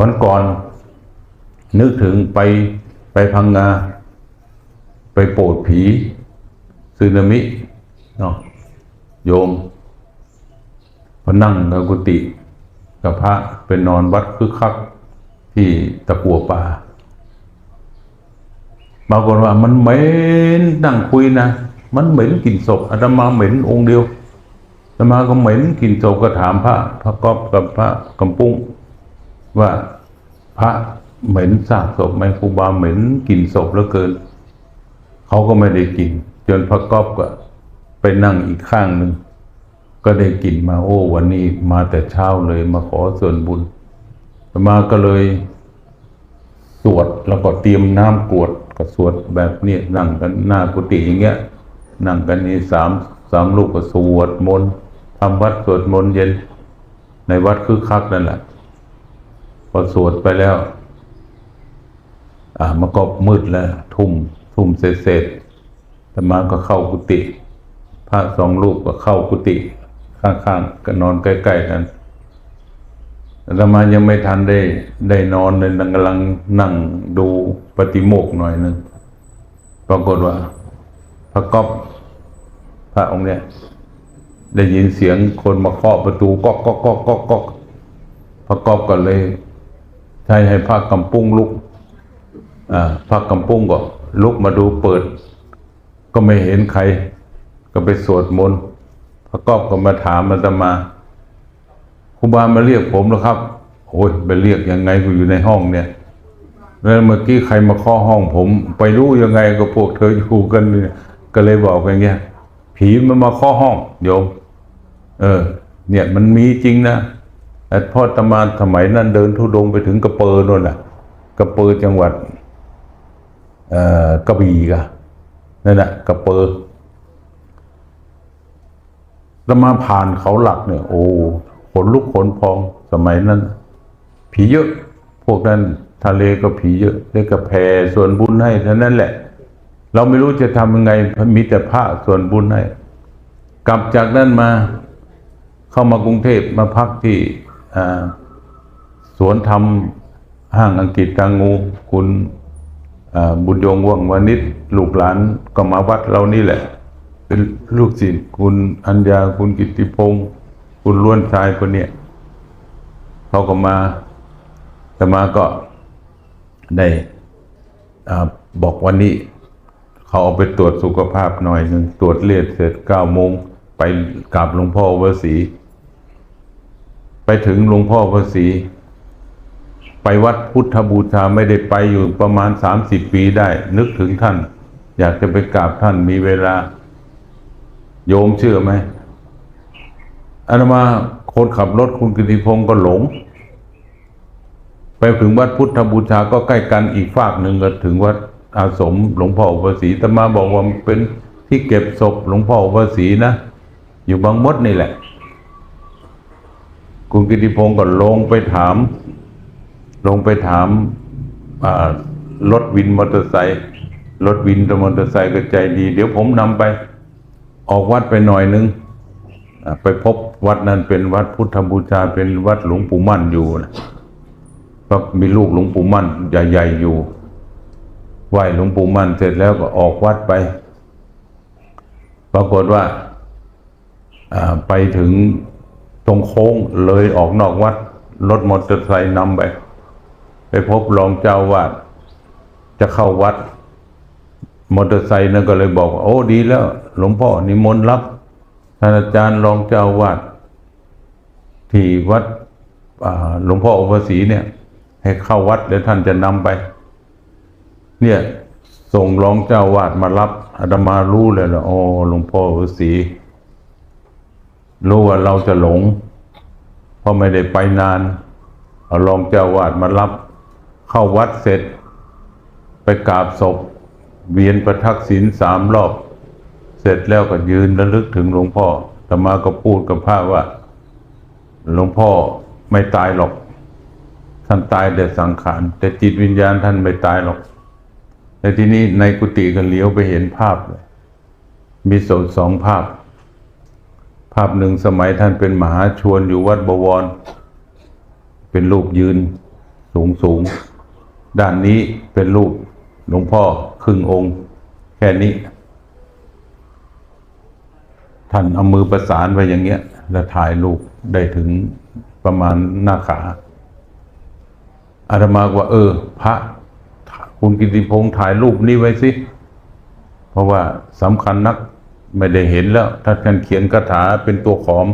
วันก่อน นึกถึงไปไปพังงา ไปโปรดผีซึนามิเนาะโยมพอนั่งในกุฏิกับพระเป็นนอนวัดคึกคักที่ตะกัวป่าบางคนว่ามันเหม็นนั่งคุยนะ มันเหม็นกลิ่นศพอาตมาเหม็นองค์เดียวอาตมาก็เหม็นกลิ่นศพก็ถามพระ พระกอบกับพระกำปุ้ง ว่าพระเหม็นซากศพไหมครูบาเหม็นกลิ่นศพเหลือเกิน เขาก็ไม่ได้กิน จนพระกอบก็ไปนั่งอีกข้างหนึ่งก็ได้กลิ่นมาโอ้วันนี้มาแต่เช้าเลยมาขอส่วนบุญมาก็เลยสวดแล้วก็เตรียมน้ำกรวดก็สวดแบบนี้นั่งกันหน้ากุฏิอย่างเงี้ยนั่งกันนี่สามสามลูกก็สวดมนต์ทำวัดสวดมนต์เย็น ในวัดคึกคักนั่นแหละ พอสวดไปแล้ว อ่ามันก็มืดแล้ว ทุ่ม ทุ่มเสร็จๆแต่มาก็เข้ากุฏิพระสองรูปก็เข้ากุฏิข้างๆก็นอนใกล้ๆกันอาตมายังไม่ทันได้ ได้นอนเลยกำลังนั่งดูปฏิโมกหน่อยหนึงปรากฏว่า พระก๊อฟพระองค์เนี่ยได้ยินเสียงคนมาเคาะประตูก๊อกก๊อกก๊อกก๊อกก๊อกพระก๊อฟก็เลย ใช้ให้พระกำปุ้งลุกอ่าพระกำปุ้งก็ลุกมาดูเปิด ก็ไม่เห็นใคร ก็ไปสวดมนต์พระกอฟก็มาถามอาตมาครูบามาเรียกผมเหรอครับโอ้ยไปเรียกยังไงกูอยู่ในห้องเนี่ยแล้วเมื่อกี้ใครมาเคาะห้องผม ไปรู้ยังไงก็พวกเธออยู่กันเนี่ยก็เลยบอกกันเงี้ยผีมันมาเคาะห้องโยม เออ เนี่ยมันมีจริงนะ พ่อตะมาสมัยนั้นเดินทุดงค์ไปถึงกระเปอร์นู่นน่ะกระเปอร์จังหวัดกระบี่กะนั่นแหละกระเปอร์แล้วมาผ่านเขาหลักเนี่ย โอ้ขนลุกขนพองสมัยนั้น ผีเยอะ พวกนั้นทะเลก็ผีเยอะเรียกกระแพส่วนบุญให้เท่านั้นแหละ เราไม่รู้จะทำยังไงมีแต่พระส่วนบุญให้ กลับจากนั้นมาเข้ามากรุงเทพมาพักที่ สวนธรรมห้างอังกฤษกลางงู คุณบุญยงว่งวานิชลูกหลานก็มาวัดเรานี่แหละ เป็นลูกศิษย์คุณอัญญาคุณกิติพงศ์คุณล้วนชายคนเนี้ยเขาก็มาแต่มาก็ได้อบอกวันนี้ เขาเอาไปตรวจสุขภาพหน่อยหนึ่งตรวจเลือดเสร็จเก้าโมงไปกราบหลวงพ่อวสี ไปถึงหลวงพ่อวสีไปวัดพุทธบูชาไม่ได้ไปอยู่ประมาณสามสิบปีได้ นึกถึงท่าน อยากจะไปกราบท่านมีเวลา โยมเชื่อไหมอาตมาคนขับรถคุณกิติพงศ์ก็หลง ไปถึงวัดพุทธบูชาก็ใกล้กันอีกฝากหนึ่งก็ถึงวัดอาสมหลวงพ่ออุปสีตมาบอกว่าเป็นที่เก็บศพหลวงพ่ออุปสีนะ อยู่บางมดนี่แหละ คุณกิติพงศ์ก็ลงไปถาม ลงไปถามรถวินมอเตอร์ไซค์รถวินมอเตอร์ไซค์ก็ใจดี เดี๋ยวผมนำไปออกวัดไปหน่อยนึงไปพบวัดนั้นเป็นวัดพุทธบูชาเป็นวัดหลวงปู่มั่นอยู่นะก็มีลูกหลวงปู่มั่นใหญ่ๆอยู่ไหว้หลวงปู่มั่นเสร็จแล้วก็ออกวัดไป ปรากฏว่าไปถึง ตรงโค้งเลยออกนอกวัดรถมอเตอร์ไซค์นำไป ไปพบรองเจ้าวาดจะเข้าวัด มอเตอร์ไซค์นั่นก็เลยบอกว่าโอ้ดีแล้ว หลวงพ่อนิมนต์รับท่านอาจารย์รองเจ้าวาดที่วัดหลวงพ่ออุปสีเนี่ย ให้เข้าวัดเดี๋ยวท่านจะนำไป เนี่ยส่งรองเจ้าวาดมารับอาตมารู้เลยนะโอ้หลวงพ่ออุปสี รู้ว่าเราจะหลง เพราะไม่ได้ไปนานเอารองเจ้าวาดมารับ เข้าวัดเสร็จ ไปกราบศพ เวียนประทักษิณสามรอบ เสร็จแล้วก็ยืนระลึกถึงหลวงพ่อแต่มาก็พูดกับพระว่า หลวงพ่อไม่ตายหรอก ท่านตายแต่สังขาร แต่จิตวิญญาณท่านไม่ตายหรอกแต่ที่นี้ในกุฏิก็เลี้ยวไปเห็นภาพเลยมีสองสองภาพ ภาพหนึ่งสมัยท่านเป็นมหาชวนอยู่วัดบวร เป็นรูปยืนสูงสูง ด้านนี้เป็นรูปหลวงพ่อครึ่งองค์ แค่นี้ ท่านเอามือประสานไว้อย่างเงี้ย แล้วถ่ายรูปได้ถึงประมาณหน้าขาอาตมากว่า เออ พระ คุณกิติพงษ์ถ่ายรูปนี้ไว้สิ เพราะว่าสำคัญนัก ไม่ได้เห็นแล้วถ้าท่านเขียนคาถาเป็นตัวขอม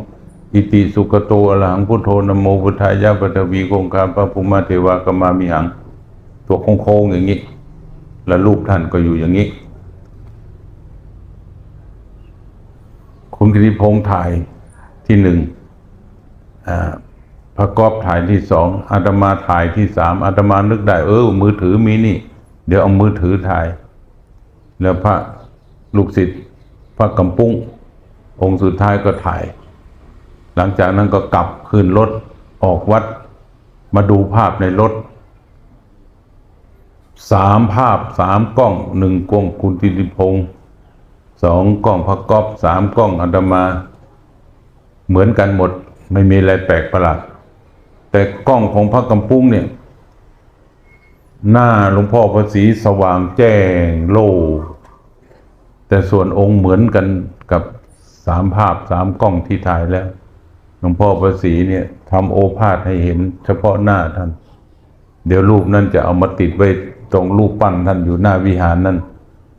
อิติสุกโตอรหังพุทโธนโมพุทธายะปัทวีโกงคาพระภูมิเทวากมามิหัง ตัวโค้งๆอย่างนี้ แล้วรูปท่านก็อยู่อย่างนี้ คุณกิติพงษ์ถ่ายที่หนึ่งอ่าพระกอบถ่ายที่สองอาตมาถ่ายที่สามอาตมานึกได้ เออ มือถือมีนี่ เดี๋ยวเอามือถือถ่าย แล้วพระลูกศิษย์ พระกำปุ้งองค์สุดท้ายก็ถ่าย หลังจากนั้นก็กลับขึ้นรถออกวัดมาดูภาพในรถสามภาพสามกล้องหนึ่งกล้องคุณติติพงศ์สองกล้องพระก๊อฟสามกล้องอาตมา เหมือนกันหมดไม่มีอะไรแปลกประหลาดแต่กล้องของพระกำปุ้งเนี่ย หน้าหลวงพ่อพระศรีสว่างแจ้งโล่ แต่ส่วนองค์เหมือนกันกับสามภาพสามกล้องที่ถ่ายแล้วหลวงพ่อพระศรีเนี่ยทำโอภาษให้เห็นเฉพาะหน้าท่าน เดี๋ยวรูปนั้นจะเอามาติดไว้ตรงรูปปั้นท่านอยู่หน้าวิหารนั่น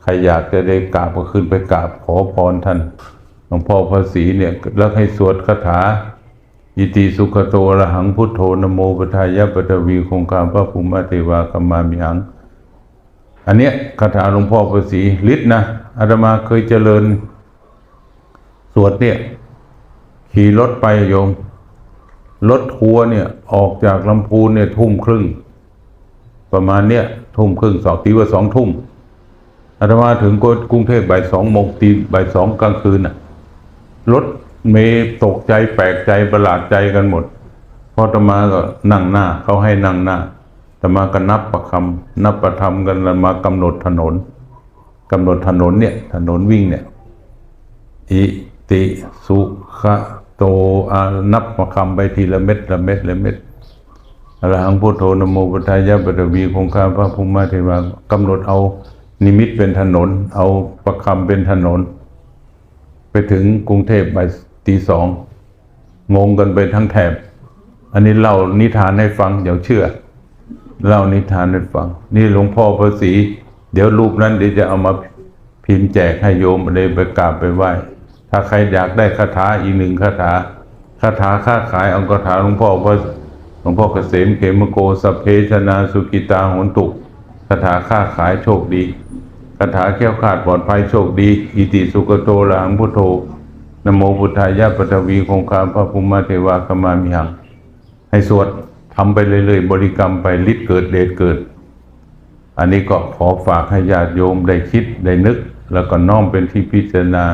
ใครอยากจะได้กราบก็ขึ้นไปกราบขอพรท่านหลวงพ่อพระศรีเนี่ยแล้วให้สวดคาถาอิติสุขโตระหังพุทโธนโมปทายะปตวีคงคามพระภูมิเทวากมมามิหัง อันเนี้ยคาถาหลวงพ่อพระศรีฤทธิ์นะอาตมาเคยเจริญ สวดเนี่ยขี่รถไปโยมรถทัวร์เนี่ยออกจากลำพูนเนี่ยทุ่มครึ่ง ประมาณเนี้ยทุ่มครึ่งสองตีว่าสองทุ่มอาตมาถึงกรุงเทพบ่ายสองโมงตีบ่ายสองกลางคืนน่ะรถเมย์ตกใจแปลกใจประหลาดใจกันหมดพราะอาตมาก็นั่งหน้าเขาให้นั่งหน้า ตมาก็นับประคำนับประธรรมกันแล้วมากำหนดถนนกำหนดถนนเนี่ย ถนนวิ่งเนี่ย อิติสุขโตอานับประคำไปทีละเม็ดละเม็ดละเม็ดอรหังพุทโธนโมพุทธายะปตวีคงคาพระภูมิเทวากำหนดเอานิมิตเป็นถนน เอาประคำเป็นถนน ไปถึงกรุงเทพบ่ายตีสองงงกันไปทั้งแถบ อันนี้เล่านิทานให้ฟังเดี๋ยวเชื่อ เล่านิทานให้ฟัง นี่หลวงพ่อพระศรีเดี๋ยวรูปนั้นเดี๋ยวจะเอามาพิมพ์แจกให้โยมเลยไปกราบไปไหว้ ถ้าใครอยากได้คาถาอีกหนึ่งคาถาคาถาค้าขายเอาคาถาหลวงพ่อพระหลวงพ่อเกษมเขมโกสเพชนาสุกิตาหนตุคาถาค้าขายโชคดีคาถาแก้วขาดปลอดภัยโชคดี อิติสุกโตลังพุทโธนโมพุทธายะปตวีคงคามพระภูมิเทวากมามิหัง ให้สวด ทำไปเรื่อยๆ บริกรรมไปฤทธิ์เกิดเดชเกิด อันนี้ก็ขอฝากให้ญาติโยมได้คิดได้นึก แล้วก็น้อมเป็นที่พิจารณา